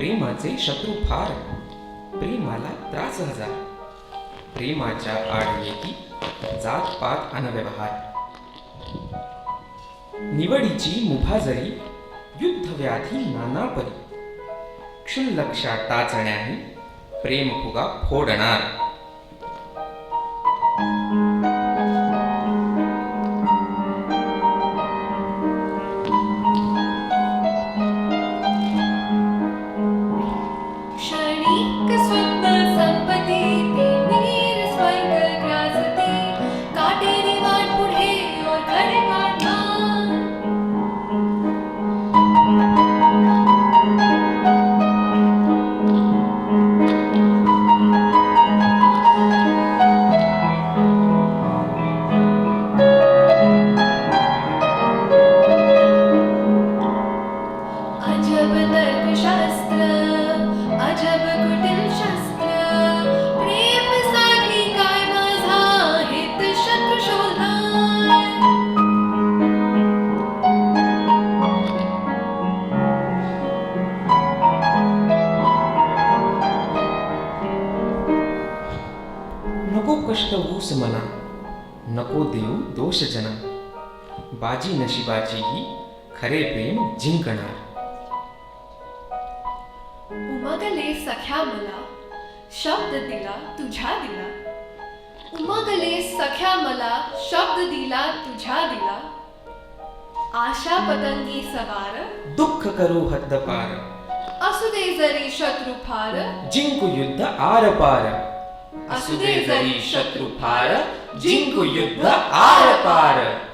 प्रेमाचे शत्रू फार. प्रेमाला त्रास हजार. प्रेमाच्या आड येती जात पात अनव्यवहार. निवडीची मुभा जरी युद्ध व्याधी नाना परी क्षुल्लक्षा टाचण्याही प्रेम फुगा फोडणार. कष्ट ऊस मना नको देऊ दोष जना. बाजी नशिबाची ही खरे प्रेम जिंकणार. उमगले सख्या मला शब्द दिला तुझ्या दिला. उमगले सख्या मला शब्द दिला तुझ्या दिला. आशा पतंगी सवार दुःख करू हद्दपार. असू दे जरी शत्रू फार. जिंकू युद्ध आर पार असू दे जरी शत्रू फार, जिंकू युद्ध आर पार.